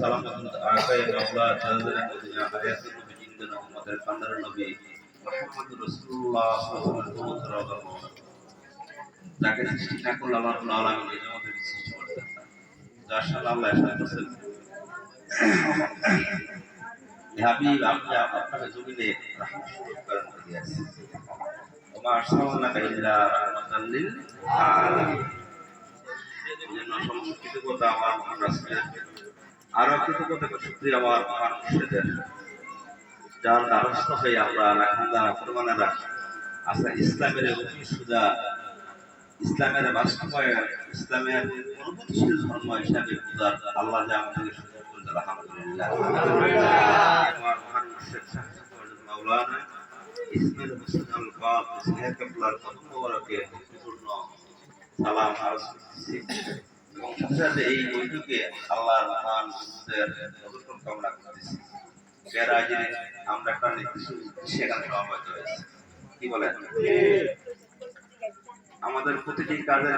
সালামত আকায়ে মাওলা জালালের মদিনা হায়াতুল নবী জিন্দান কান্দার নবী মুহাম্মদ রাসূলুল্লাহ সাল্লাল্লাহু আলাইহি ওয়াসাল্লাম যাকে সৃষ্টি না করলে আল্লাহ রাব্বুল আলামিন এই জগতের সৃষ্টি করতেন যার সাথে আল্লাহ এরশাদ করেছেন হাবিব, আপনি আপনাকে জমিনে রাহমত স্বরূপ প্রেরণ ওমা আরসালনাকা ইল্লা রাহমাতাল লিল আলামিন। এজন্য সমস্ত কৃতজ্ঞতা আমার রাসূলের আরও কৃতজ্ঞতা শুকরিয়া আমার মহান মুর্শিদের যার দ্বারস্থ হয়ে আমরা লাখান্দারা কোরবানেরা আচ্ছা ইসলামের অতি সুদা, ইসলামের বাস্তবায়ন, ইসলামের অনুভূতিশীল ধর্ম হিসাবে পূজার আল্লাহ যে আমাদেরকে সুযোগ করে দেন, আলহামদুলিল্লাহ। আমার মহান শাহ মাওলানা ইসমাইল হোসেন আল সালাম করতেছি এবং সাথে এই বৈঠকে আল্লাহর মহান কামনা করতেছি। আমরা একটা নির্দিষ্ট উদ্দেশ্যে এখানে সমাবেত হয়েছি। কি বলেন? আমাদের প্রতিটি কাজের